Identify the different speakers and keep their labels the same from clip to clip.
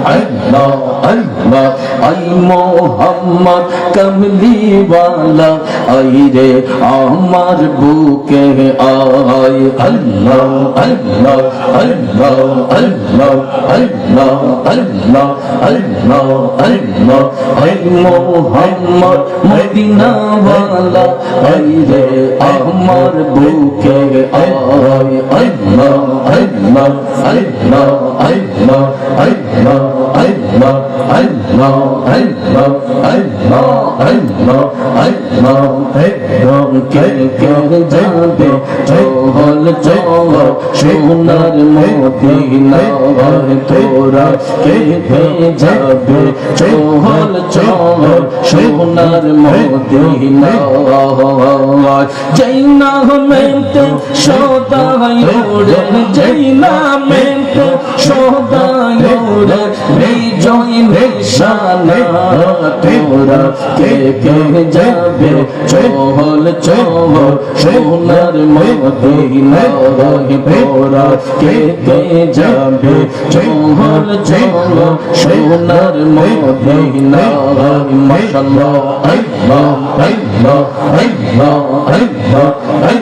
Speaker 1: Allah, Allah. I Mohammad কমলিওয়ালা I রে আমার বুকে আয় আল্লাহ আল্লাহ আল্লাহ আল্লাহ আল্লাহ আল্লাহ আল্লাহ আল্লাহ আই মোহাম্মদ মদিনাওয়ালা আই রে আমার বুকে আয় আল্লাহ আল্লাহ আল্লাহ আল্লাহ আল্লাহ আল্লাহ আল্লাহ চহল চহল সোনার মদিনা তোরা কে যাবে চহল চহল সোনার মদিনা জৈনা মেতে সদায় জৈনা মেতে সদায় বিজয় নিশানা তোরা কে কে যাবে চহল চহল সোনার মদিনা তোরা কে কে যাবে চহল চহল সোনার মদিনা মাশাআল্লাহ আল্লাহ আল্লাহ আল্লাহ আল্লাহ আল্লাহ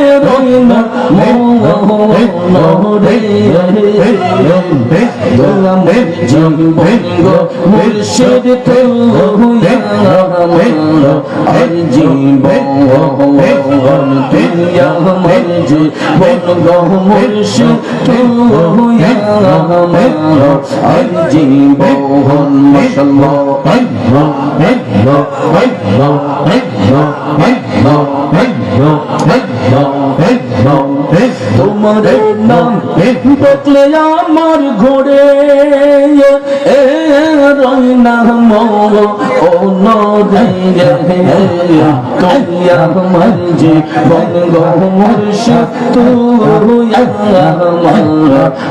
Speaker 1: đôi mắt mong hồ hồ đây Yolam jam bongo murshid tel hoyala alji bongo pinya manji bongo murshid tel hoyala alji bongo mashallah Allah Allah Allah Allah Allah Allah তোমার নাম বকলে আমার ঘোরে এ রং নাম ও আমার জীবন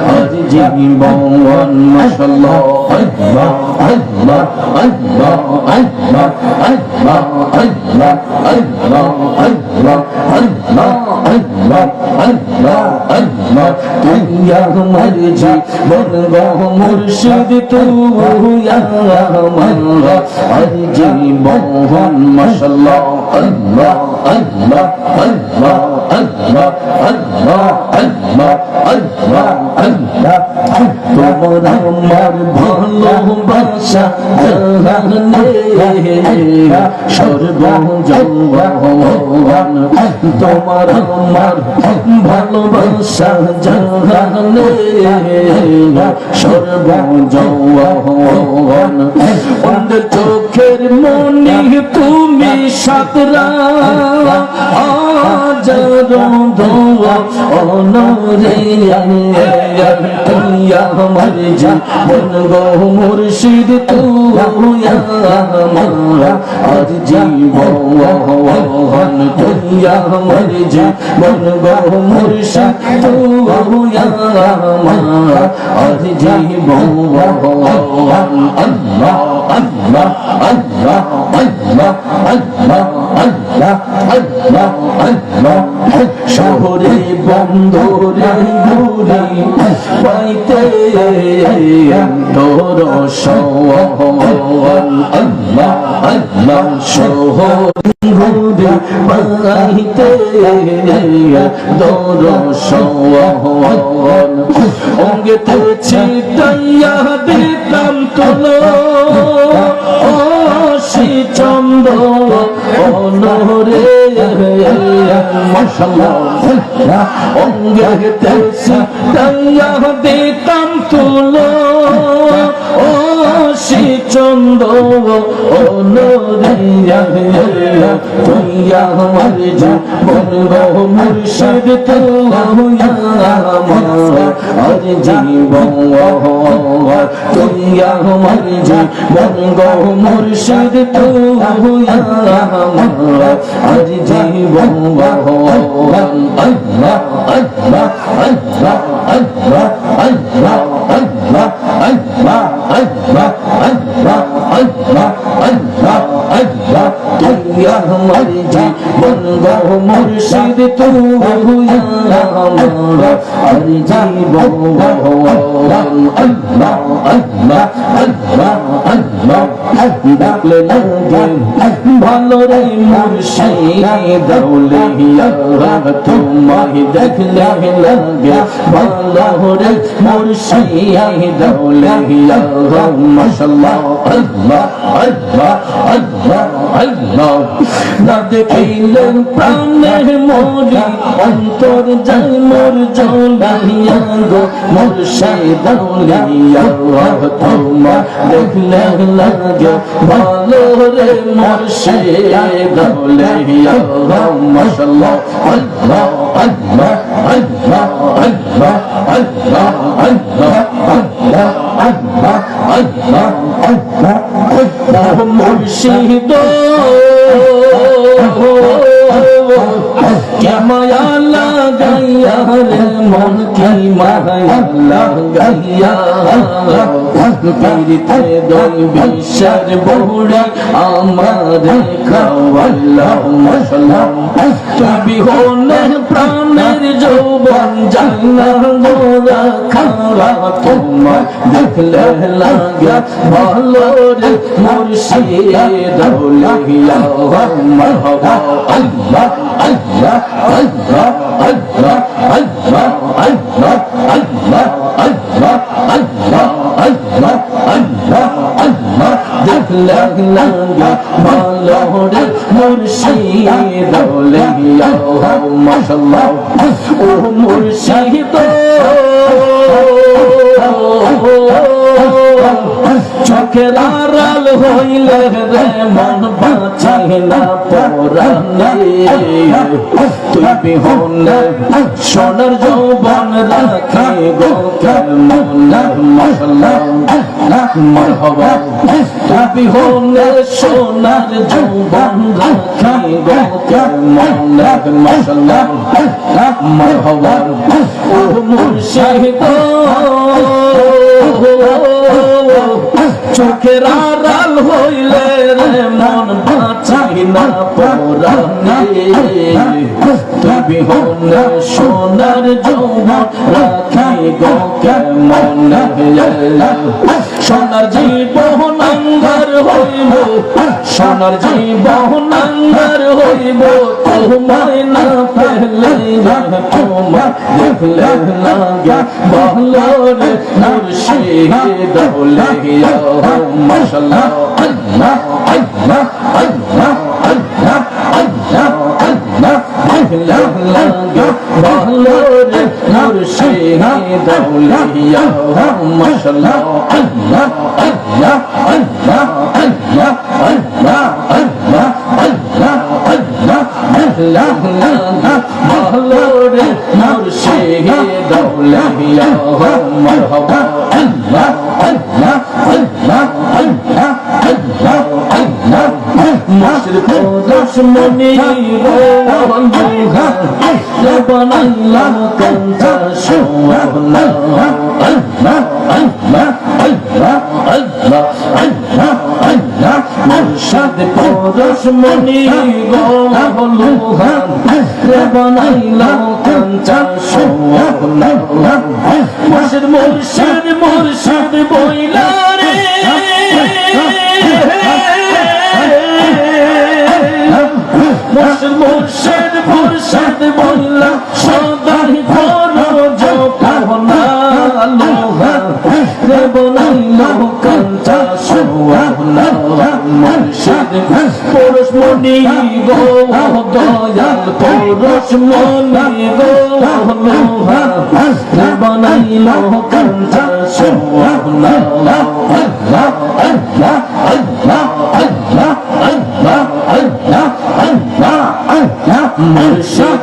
Speaker 1: আজ জীবন মাশাআল্লাহ আল্লাহ আল্লাহ আল্লাহ আল্লাহ আল্লাহ আল্লাহ আল্লাহ আল্লাহ আল্লাহ আল্লাহ আল্লাহ আল্লাহ তুই আমার জীবন গো মুর্শিদ তুই আমার আজ জীবন মাশাআল্লাহ আল্লাহ আল্লাহ আল্লাহ আল্লাহ আল্লাহ আল্লাহ আল্লাহ আল্লাহ তোমার আমার ভালোবাসা সর্ব যৌবন তোমার আমার ভালোবাসা জানে সর্ব অন্ধ চোখের মনি তুমি সাতরা আমার জীবন গো মুর্শিদ তুয়া মারা জীবন তুই আমার জীবন গো মুর্শিদ তুই আমার আজ জীবন আল্লাহ আল্লাহ আল্লাহ আল্লাহ আল্লাহ আল্লাহ আল্লাহ আল্লাহ শহরে বন্দরে ঘুরি পাইতে তোর সওয়াল আল্লাহ আল্লাহ শহরে বাহিতে দর সহন। অঙ্গে তো চিতাইয়া দিতাম তোল ও শ্রী চন্দ্র অনরে অঙ্গে তো চিতাইয়া চন্দ ও নদিয়া তুইয়া আমার যা বলব মুর্শিদ তুইয়া আমার আর জীবন তুইয়া আমার যা বলব মুর্শিদ তুইয়া আমার আর জীবন আল্লাহ আল্লাহ আল্লাহ আল্লাহ আল্লাহ। মুর্শিদ তু হবু আল্লাহ আর জীব আল্লাহ আল্লাহ আল্লাহ আল্লাহ আল্লাহ ডাকলে লাগে ভালো রে মুর্শিদ দৌলিয়া তোমায় দেখলে লাগে ভালো রে মুর্শিদ هي دولة هي ما شاء الله الله الله الله الله দাদ পেলেন প্রাণের মরি অন্তর যাই মোর জলিয়া গো মোর সেই দলিয়া তোমার দেখলে লাগে ভালো রে মোর সেই দলিয়া মাশাল্লাহ আল্লাহ আল্লাহ আল্লাহ আল্লাহ আল্লাহ আল্লাহ মুর্শিদ মায়া লাগাইয়া রে মন কি মায়া লাগাইয়া? পীড়িতে দল আমার খাওয়াল্লাহ তুই বিহনে প্রাণের যৌবন জানা গোরা খাওয়া তোমার দেখলে লাগে ভালো রে মুর্শিদ দৌলিয়া মারহাবা আল্লাহ আল্লাহ আল্লাহ আল্লাহ আল্লাহ আল্লাহ আল্লাহ আল্লাহ আল্লাহ আল্লাহ আল্লাহ আল্লাহ দেখলে লাগে ভালো রে মুর্শিদ মাশাল্লাহ ও মুর্শিদ। হইলে রে মন বাঁচাই না পরানে তুই বিহনে সোনার যৌবন রাখে গো কেমন মশলা মরহবা তুই বিহনে সোনার যৌবন রাখে গো কেমন মশলা মরহবা ও মুর্শিদ চোখের আড়াল হইলে রে মন বাঁচাই না পরানে তুই বিহনে সোনার যৌবন, রাখি গো কেমন সোনার জীবন আঙ্গার হইব, সোনার জীবন আঙ্গার হইব। তোমায় না পেলে তোমার দেখলে লাগে ভালো রে মুর্শিদ দৌলিয়া মাশাআল্লাহ আল্লাহ আল্লাহ আল্লাহ আল্লাহ আল্লাহ আল্লাহ লাগে ভালো রে মুর্শিদ দৌলিয়া মাশাআল্লাহ আল্লাহ আল্লাহ আল্লাহ আল্লাহ আল্লাহ আল্লাহ আল্লাহ আল্লাহ আল্লাহ ভালো রে মুর্শিদ দৌলিয়া মারহাবা আল্লাহ আল্লাহ আল্লাহ আল্লাহ আল্লাহ আল্লাহ মুশরিক দুশমনি বন্ধুহা বানাইলাম কঞ্চা সোনা আল্লাহ আল্লাহ আল্লাহ আল্লাহ আল্লাহ আল্লাহ মুর্শিদ পরশমনি বন্ধুহা বানাইলাম কঞ্চা সোনা মুর্শিদ মুর্শিদ মুর্শিদ বইলা রে মুর্শিদ মুর্শিদ বইলা সদাই করো জপনা লোহা রে বনাইলো কাঞ্চা সোনা মুর্শিদ পরশ মনি গো, দয়াল পরশ মনি গো লোহা রে বনাইলো, কাঞ্চা সোনা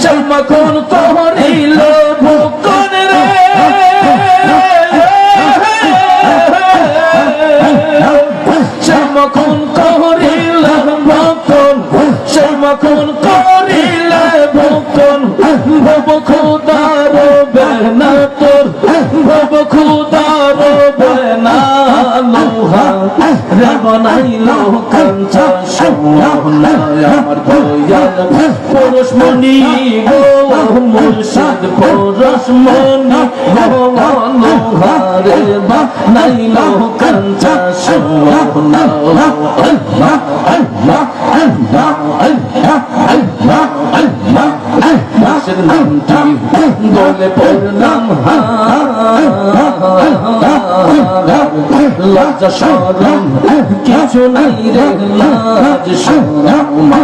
Speaker 1: সে মাখন করিল ভুকন রে সে মাখন করিল ভুকন সে বনাইল কাঞ্চা সোনা আমার দয়াল পুরুষ মনি গো মুর্শিদ পুরুষ মনি গো লোহা রে বনাইল কাঞ্চা সোনা আল্লাহ আল্লাহ আল্লাহ আল্লাহ আল্লাহ আল্লাহ মাসের নামটি বলে পড়লাম লজ্জা সরম কিছু নাই রে লাজ সরম মা